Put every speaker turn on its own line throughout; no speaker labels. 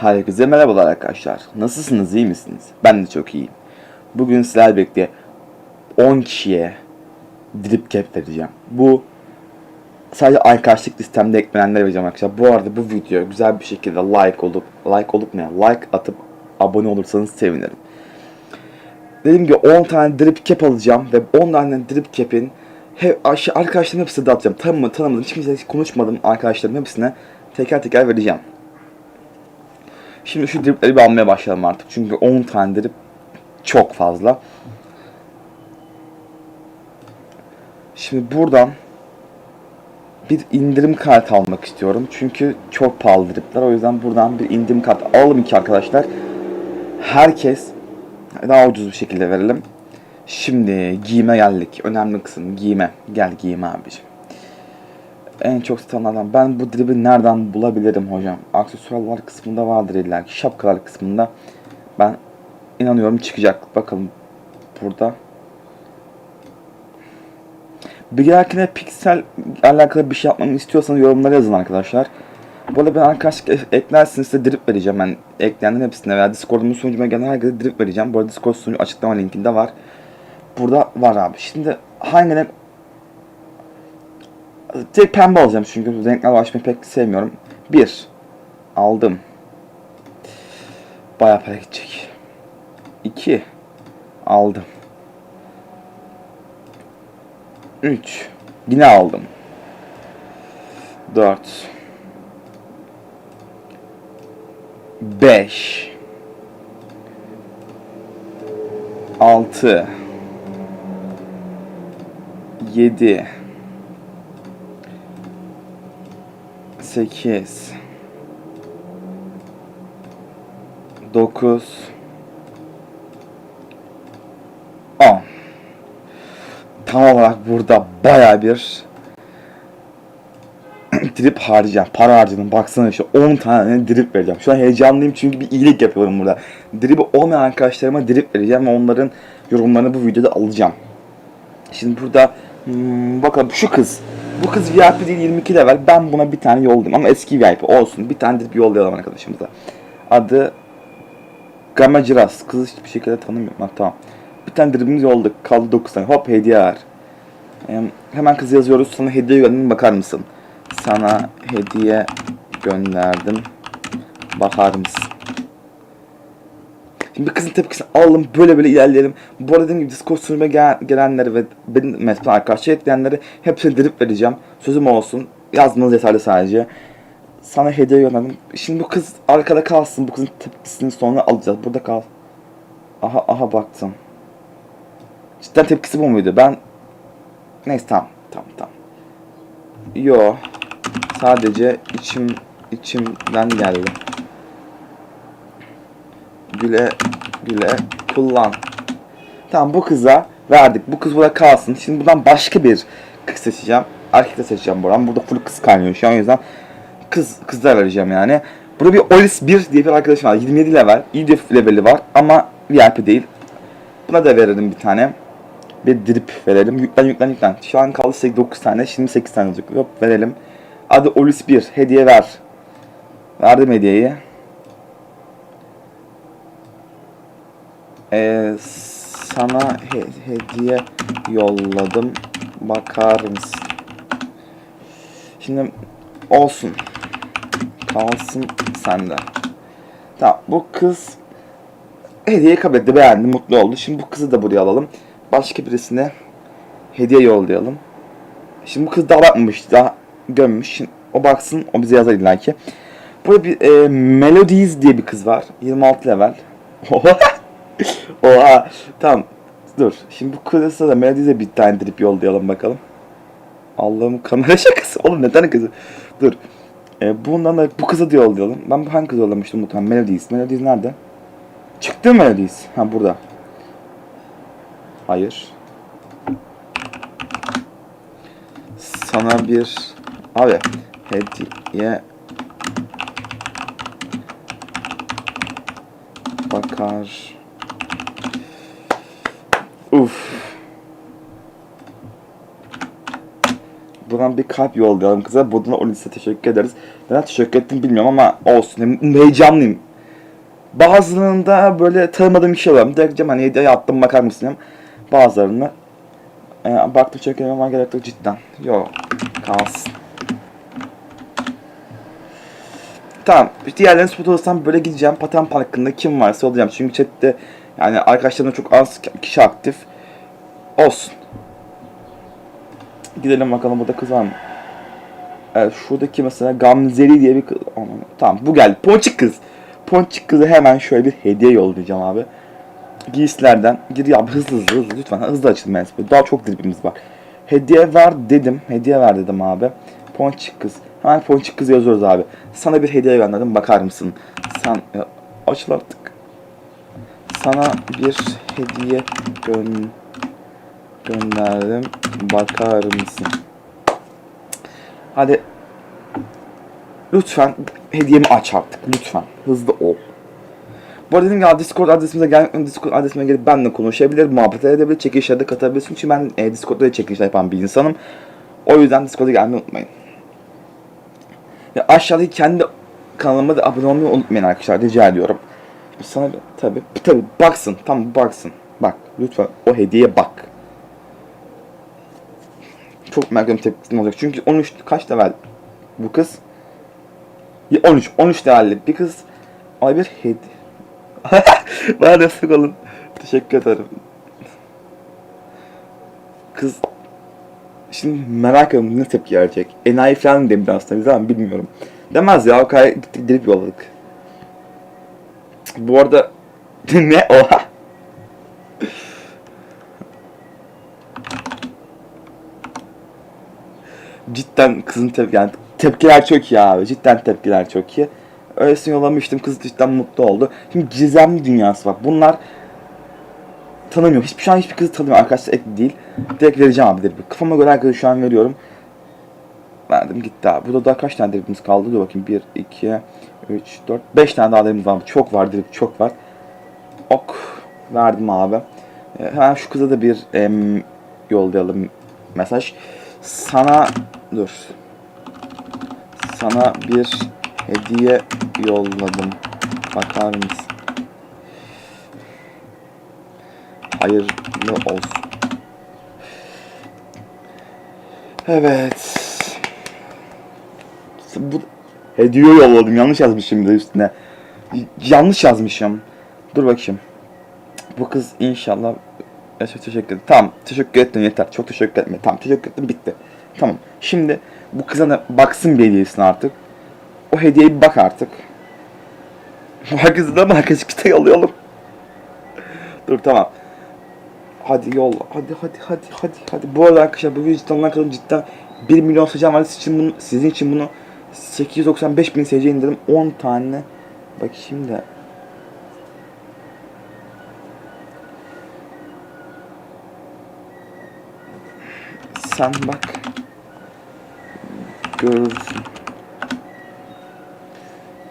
Herkese merhabalar arkadaşlar. Nasılsınız, iyi misiniz? Ben de çok iyiyim. Bugün sizlerle birlikte 10 kişiye drip cap vereceğim. Bu sadece arkadaşlık listemde eklenenlere vereceğim arkadaşlar. Bu arada bu video güzel bir şekilde like olup, like olup ne? Like atıp abone olursanız sevinirim. Dediğim gibi 10 tane drip cap alacağım ve 10 tane drip cap'in he, arkadaşlarım hepsine dağıtacağım. Tanımadım, tanımadım, hiç kimseyle konuşmadım arkadaşlarım hepsine teker teker vereceğim. Şimdi şu dripleri bir almaya başlayalım artık. Çünkü 10 tane drip çok fazla. Şimdi buradan bir indirim kartı almak istiyorum. Çünkü çok pahalı dripler. O yüzden buradan bir indirim kartı alalım ki arkadaşlar. Herkes daha ucuz bir şekilde verelim. Şimdi giyime geldik. Önemli kısım giyime. Gel giyime abiciğim. En çok satanlardan ben bu dribi nereden bulabilirim hocam? Aksesuarlar kısmında vardır illa ki. Şapkalar kısmında ben inanıyorum çıkacak. Bakalım burada. Bir dahakine piksel alakalı bir şey yapmamı istiyorsanız yorumlara yazın arkadaşlar. Bu arada ben arkadaşlık eklersiniz size drip vereceğim. Ben ekleyenlerin hepsine veya Discord'umun sunucuma gelen herkese drip vereceğim. Bu arada Discord sunucu açıklama linkinde var. Burada var abi. Şimdi hangi renk Tek pembe alacağım çünkü renkler açmayı pek sevmiyorum. Bir. Aldım. Bayağı para gidecek. İki. Aldım. Üç. Yine aldım. Dört. Beş. Altı. Yedi. 8 9 10 Tam olarak burada baya bir drip harcayacağım. Para harcadım. Baksana işte 10 tane drip vereceğim. Şu an heyecanlıyım çünkü bir iyilik yapıyorum burada. Drip olmayan arkadaşlarıma drip vereceğim ve onların yorumlarını bu videoda alacağım. Şimdi burada hmm, bakalım şu kız. Bu kız VIP değil 22 level. Ben buna bir tane yollayayım ama eski VIP olsun. Bir tane drip yollayalım arkadaşımıza. Adı Gamaciras. Kızı hiçbir şekilde tanımıyorum. Ha, tamam. Bir tane dripimiz yolladık. Kaldı 9 tane. Hop hediye var. Ee, hemen kız yazıyoruz. Sana hediye gönderdim. Bakar mısın? Sana hediye gönderdim. Bakar mısın? Şimdi kızın tepkisini alalım böyle böyle ilerleyelim. Bu arada dediğim gibi Discord sunucuma gel gelenleri ve benim mesela arkadaşlar ekleyenleri hepsini drip vereceğim. Sözüm olsun. Yazmanız yeterli sadece. Sana hediye gönderdim. Şimdi bu kız arkada kalsın. Bu kızın tepkisini sonra alacağız. Burada kal. Aha aha baktım. Cidden tepkisi bu muydu? Ben... Neyse tamam. Tamam tamam. Yo. Sadece içim içimden geldi güle güle kullan. Tamam bu kıza verdik. Bu kız burada kalsın. Şimdi buradan başka bir kız seçeceğim. Erkek de seçeceğim buradan. Burada full kız kaynıyor şu an o yüzden kız kızlar vereceğim yani. Burada bir Olis 1 diye bir arkadaşım var. 27 level. iyi bir leveli var ama VIP değil. Buna da verelim bir tane. Bir drip verelim. Yüklen yüklen yüklen. Şu an kaldı 8, 9 tane. Şimdi 8 tane olacak. Hop verelim. Adı Olis 1. Hediye ver. Verdim hediyeyi. Ee, sana he- hediye yolladım. Bakar mısın? Şimdi olsun. Kalsın sende. Tamam bu kız hediye kabul etti, beğendi, mutlu oldu. Şimdi bu kızı da buraya alalım. Başka birisine hediye yollayalım. Şimdi bu kız daha bakmamış, daha gömmüş. Şimdi o baksın, o bize yazar illa ki. Burada bir e, Melodies diye bir kız var. 26 level. Oha. Tamam. Dur. Şimdi bu kızı da Melodies'e bir tane drip yollayalım bakalım. Allah'ım kamera şakası. Oğlum neden kızı? Dur. E, bundan da bu kızı da yollayalım. Ben hangi kızı yollamıştım muhtemelen? Melodies. Melodies nerede? Çıktı mı Melodies? Ha burada. Hayır. Sana bir abi hediye bakar Uf. Buradan bir kalp yollayalım kıza. Buradan Olis'e teşekkür ederiz. Neden teşekkür ettim bilmiyorum ama olsun. Heyecanlıyım. Bazılarında böyle tanımadığım şey oluyor. Direkt diyeceğim hani hediye attım bakar mısın? Bazılarını e, baktım çekemem gerek yok cidden. Yok kalsın. Tamam. Diğerlerini spot alırsam böyle gideceğim. Paten Parkı'nda kim varsa olacağım. Çünkü chatte yani arkadaşlarımda çok az kişi aktif. Olsun. Gidelim bakalım burada kız var mı? Evet şuradaki mesela Gamzeli diye bir kız. Aman, Tamam bu geldi. Ponçik kız. Ponçik kızı hemen şöyle bir hediye yollayacağım abi. Giysilerden. Gir ya hızlı hızlı hızlı lütfen hızlı açılın ben. Daha çok dribimiz var. Hediye ver dedim. Hediye ver dedim abi. Ponçik kız. Hemen ponçik kız yazıyoruz abi. Sana bir hediye gönderdim bakar mısın? Sen ya, açıl artık. Sana bir hediye gön gönderdim. Bakar mısın? Hadi. Lütfen hediyemi aç artık. Lütfen. Hızlı ol. Bu arada dediğim gibi Discord adresimize gelmek Discord adresime gelip benimle konuşabilir, muhabbet edebilir, çekilişlerde katılabilirsin. Çünkü ben e, Discord'da da çekilişler yapan bir insanım. O yüzden Discord'a gelmeyi unutmayın. Ve aşağıdaki kendi kanalıma da abone olmayı unutmayın arkadaşlar. Rica ediyorum. Sana tabi tabi baksın. Tamam baksın. Bak lütfen o hediyeye bak. Çok merak ediyorum tepkisi olacak. Çünkü 13 kaç level bu kız? Ya 13 13 levelli bir kız. Ay bir hediye. Bana destek olun. Teşekkür ederim. Kız Şimdi merak ediyorum ne tepki verecek. Enayi falan demiş aslında biz ama bilmiyorum. Demez ya o kadar gittik delip yolladık. Bu arada ne oha. Cidden kızın tepki yani tepkiler çok iyi abi. Cidden tepkiler çok iyi. Öylesine yollamıştım kız cidden mutlu oldu. Şimdi gizemli dünyası var. Bunlar tanımıyor. Hiçbir şu an hiçbir kızı tanımıyor. Arkadaşlar ekli değil. Direkt vereceğim abi direkt. Kafama göre arkadaşı şu an veriyorum. Verdim gitti abi. Burada daha kaç tane dribimiz kaldı? Dur bakayım. 1, 2, 3, 4, 5 tane daha dribimiz var. Çok var drip çok var. Ok. Verdim abi. Ee, hemen şu kıza da bir em, yollayalım mesaj. Sana dur. Sana bir hediye yolladım. Bakar mısın? Hayırlı olsun. Evet. Bu hediye yolladım. Yanlış yazmışım da üstüne. Yanlış yazmışım. Dur bakayım. Bu kız inşallah Ya, çok teşekkür ederim. Tamam teşekkür ettim yeter. Çok teşekkür etme. Tamam teşekkür ettim bitti. Tamam. Şimdi bu kıza da baksın bir hediyesine artık. O hediyeye bir bak artık. Herkese de markası kitayı yollayalım. Dur tamam. Hadi yolla. Hadi hadi hadi hadi hadi. Bu arada arkadaşlar bu video cidden kadar cidden 1 milyon sıcağım için bunu, sizin için bunu 895 bin SC indirdim. 10 tane. Bak şimdi. Sen bak. Görürsün.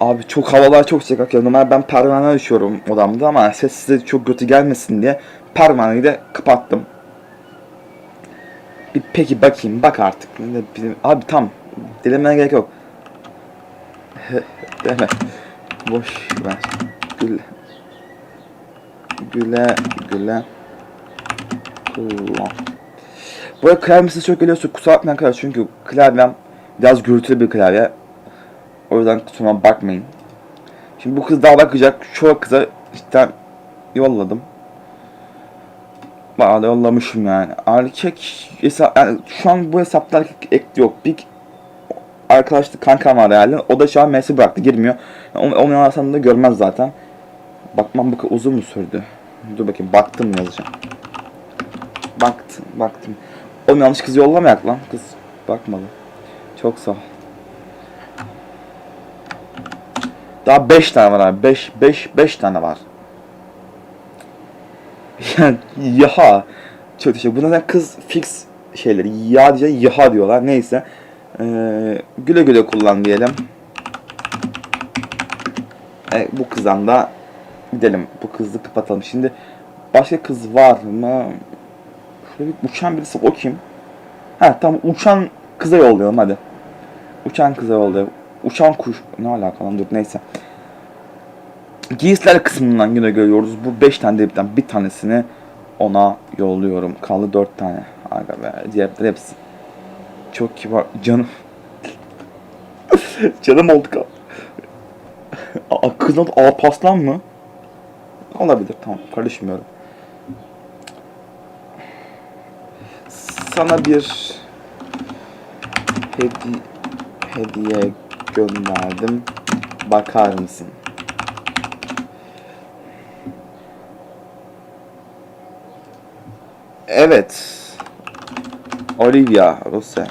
Abi çok havalar çok sıcak akıyor. Normal ben pervane açıyorum odamda ama ses size çok kötü gelmesin diye pervaneyi de kapattım. Bir peki bakayım bak artık. Abi tam dilemene gerek yok. Deme. Boş ver. Güle. Güle güle. Kullan. Bu arada klavyesi çok geliyorsa kusura bakmayın arkadaşlar çünkü klavyem biraz gürültülü bir klavye. O yüzden kusuruma bakmayın. Şimdi bu kız daha bakacak. Şu kıza cidden yolladım. Bana da yollamışım yani. Erkek hesap, yani şu an bu hesapta erkek ek yok. Bir arkadaşlık kankam var yani. O da şu an mesaj bıraktı girmiyor. Yani yazsam da görmez zaten. Bakmam bu uzun mu sürdü? Dur bakayım baktım mı yazacağım. Baktım baktım. Oğlum yanlış kız yollamayak lan. Kız bakmadı. Çok sağ ol. Daha 5 tane var abi. 5 5 5 tane var. Yani yaha. Çok teşekkür. Buna kız fix şeyleri. Ya diye yaha diyorlar. Neyse. Ee, güle güle kullan diyelim. E, bu kızdan da gidelim. Bu kızı kapatalım. Şimdi başka kız var mı? Şöyle bir uçan birisi o kim? Ha tamam uçan kıza yollayalım hadi. Uçan kıza yollayalım. Uçan kuş ne alaka lan dur neyse. Giysiler kısmından yine görüyoruz. Bu 5 tane dripten bir tanesini ona yolluyorum. Kaldı 4 tane. Aga be diğerleri hepsi. Çok kibar. Canım. Canım oldu kal. Kızın adı Alpaslan mı? Olabilir tamam karışmıyorum. Sana bir hedi hediye gönderdim. Bakar mısın? Evet. Olivia Rose.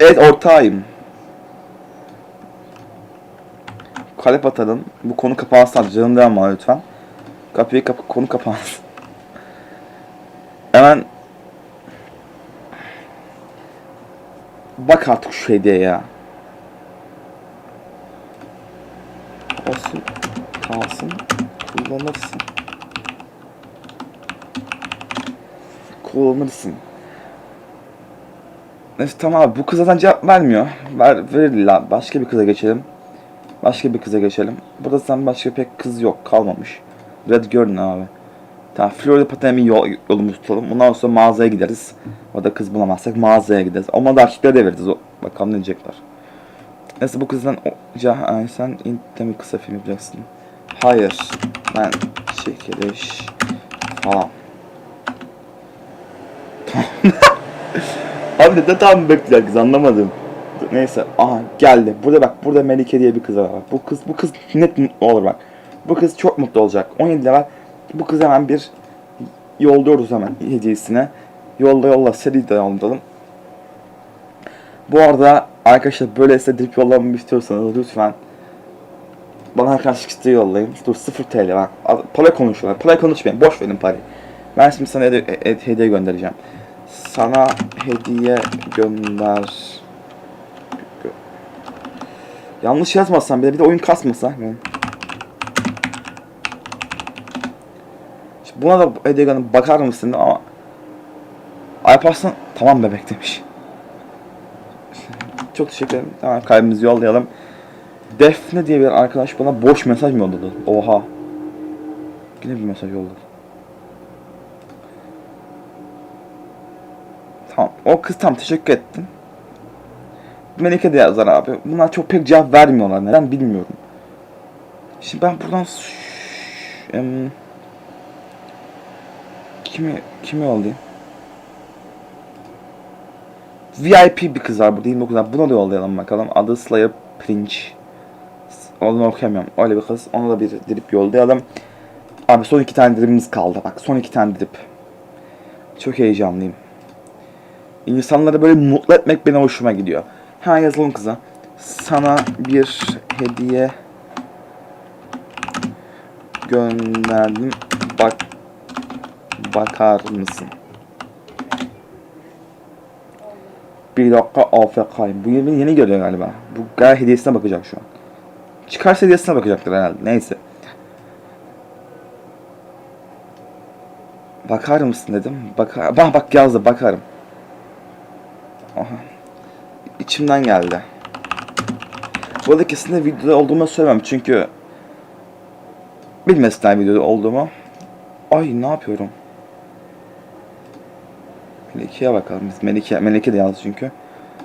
Evet ortağıyım. Kalep atalım. Bu konu kapansın. Canım devam lütfen. Kapıyı kap konu kapansın. Hemen Bak artık şu hediye ya. Olsun. Kalsın. Kullanırsın. Kullanırsın. Neyse tamam abi bu kız zaten cevap vermiyor. Ver, verir la. Başka bir kıza geçelim. Başka bir kıza geçelim. Burada zaten başka pek kız yok. Kalmamış. Red gördün abi. Tamam Florida Paten'e yol, yolumuzu tutalım. Ondan sonra mağazaya gideriz. Orada kız bulamazsak mağazaya gideriz. Ama da erkeklere de veririz. O, bakalım ne diyecekler. Neyse bu kızdan o, ay, sen intte kısa film yapacaksın? Hayır. Ben çekiliş falan. Abi neden tam bekliyor kız anlamadım. Neyse aha geldi. Burada bak burada Melike diye bir kız var. Bu kız bu kız net olur bak. Bu kız çok mutlu olacak. 17 level. Bu kız hemen bir yolluyoruz hemen hediyesine. Yolla yolla seri de yollayalım. Bu arada arkadaşlar böylese drip yollamamı istiyorsanız lütfen bana arkadaşlık isteği yollayın. Dur 0 TL bak. Para konuşuyorlar. Para konuşmayın. Boş verin parayı. Ben şimdi sana hediye, hediye göndereceğim. Sana hediye gönder. Gö- Yanlış yazmazsam bile bir de oyun kasmasa. Şimdi buna da hediye gönder bakar mısın ama Alparslan tamam bebek demiş. Çok teşekkür ederim. Tamam kalbimizi yollayalım. Defne diye bir arkadaş bana boş mesaj mı yolladı? Oha. Yine bir mesaj yolladı. Tamam. O kız tam teşekkür ettim. Melike de yazar abi. Bunlar çok pek cevap vermiyorlar. Neden bilmiyorum. Şimdi ben buradan em, kimi kimi yollayayım? VIP bir kız var burada 29 var. Buna da yollayalım bakalım. Adı Slayer Prince. Onu okuyamıyorum. Öyle bir kız. Ona da bir drip yollayalım. Abi son iki tane dripimiz kaldı. Bak son iki tane drip. Çok heyecanlıyım. İnsanları böyle mutlu etmek benim hoşuma gidiyor. Hemen yazalım kıza. Sana bir hediye gönderdim. Bak bakar mısın? Bir dakika AFK'yım. Bu yeni, yeni geliyor galiba. Bu galiba hediyesine bakacak şu an. Çıkarsa hediyesine bakacaktır herhalde. Neyse. Bakar mısın dedim. Bakar. Bak bak yazdı bakarım. Aha. İçimden geldi. Bu arada kesinlikle videoda olduğumu söylemem çünkü bilmesinler videoda olduğumu. Ay ne yapıyorum? Melike'ye bakalım. Biz Melike, Melike de yazdı çünkü.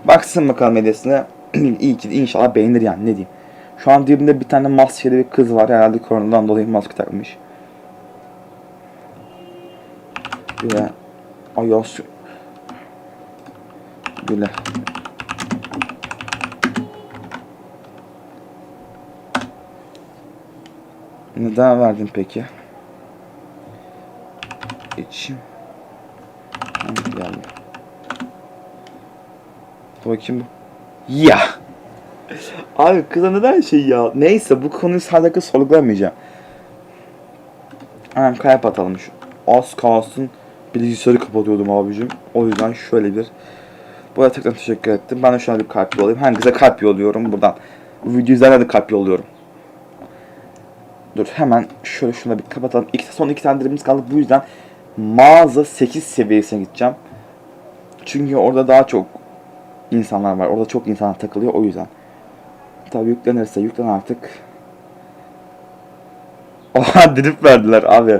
Baksın bakalım hediyesine. İyi ki inşallah beğenir yani ne diyeyim. Şu an dibinde bir tane maskeli bir kız var. Herhalde koronadan dolayı maske takmış. Böyle ay ya Böyle Neden verdin peki? İçim. Geldi? Dur bakayım. Ya. Abi kıza neden şey ya? Neyse bu konuyu sadece sorgulamayacağım. Hemen kalp atalım şu. Az kalsın bilgisayarı kapatıyordum abicim. O yüzden şöyle bir bu arada tekrar teşekkür ettim. Ben de şu an bir kalp yollayayım. Herkese kalp yolluyorum buradan. Bu videoyu izleyenlere de kalp yolluyorum. Dur hemen şöyle şuna bir kapatalım. İki, son iki tane dilimimiz kaldı. Bu yüzden mağaza 8 seviyesine gideceğim. Çünkü orada daha çok insanlar var. Orada çok insan takılıyor o yüzden. Tabii yüklenirse yüklen artık. Oha drip verdiler abi.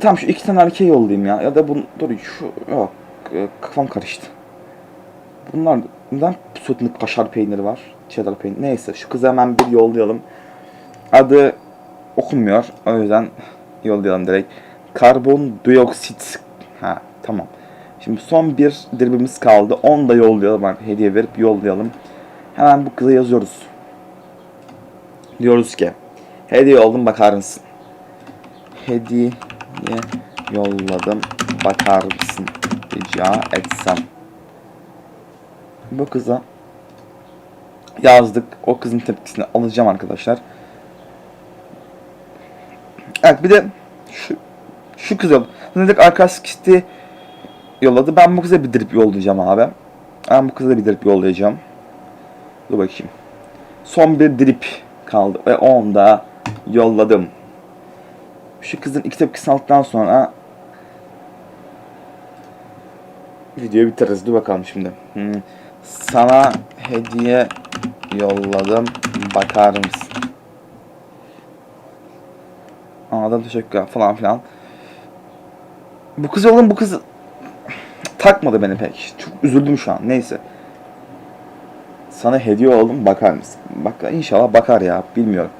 Tamam şu iki tane erkeği yollayayım ya. Ya da bunu... Dur şu... Yok. E, Kafam karıştı. Bunlar... Neden sütlü kaşar peyniri var? Cheddar peyniri. Neyse şu kızı hemen bir yollayalım. Adı okunmuyor. O yüzden yollayalım direkt. Karbondioksit. Ha tamam. Şimdi son bir dribimiz kaldı. Onu da yollayalım. artık. Hediye verip yollayalım. Hemen bu kıza yazıyoruz. Diyoruz ki hediye oldum bakar mısın? Hediye yolladım bakar mısın? Rica etsem. Bu kıza yazdık. O kızın tepkisini alacağım arkadaşlar. Evet bir de şu şu kız yolladı. Dedik arkadaşlık isteği yolladı. Ben bu kıza bir drip yollayacağım abi. Ben bu kıza bir drip yollayacağım. Dur bakayım. Son bir drip kaldı ve onu da yolladım. Şu kızın iki tepkisini aldıktan sonra videoyu bitiririz. Dur bakalım şimdi. Hmm. Sana hediye yolladım. Bakar mısın? Anladım teşekkürler falan filan. Bu kız yolladım bu kız takmadı beni pek. Çok üzüldüm şu an. Neyse. Sana hediye oldum bakar mısın? Bak inşallah bakar ya bilmiyorum.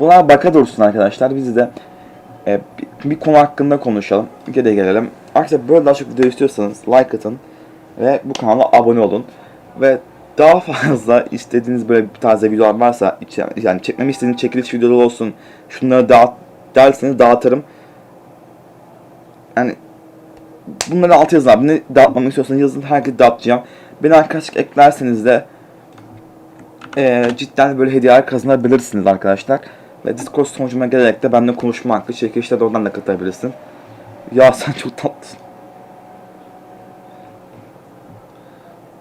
Buna baka dursun arkadaşlar. Biz de e, bir, bir konu hakkında konuşalım. Geri gelelim. Arkadaşlar böyle daha çok video istiyorsanız like atın ve bu kanala abone olun. Ve daha fazla istediğiniz böyle bir taze videolar varsa yani çekmemi istediğiniz çekiliş videoları olsun. Şunları dağıt derseniz dağıtırım. Yani bunları alt yazın abi. Ne dağıtmamı istiyorsanız yazın. Herkese dağıtacağım. Beni arkadaşlık eklerseniz de e, cidden böyle hediyeler kazanabilirsiniz arkadaşlar. Ve Discord sonucuma gelerek de benimle konuşma hakkı, çekilişte de oradan da katılabilirsin. Ya sen çok tatlısın.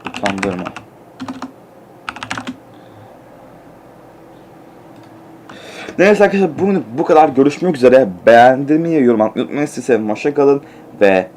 Utandırma. Neyse arkadaşlar bugün bu kadar görüşmek üzere. Beğendiğimi yorum atmayı unutmayın. Sizi sevdim. Hoşça kalın ve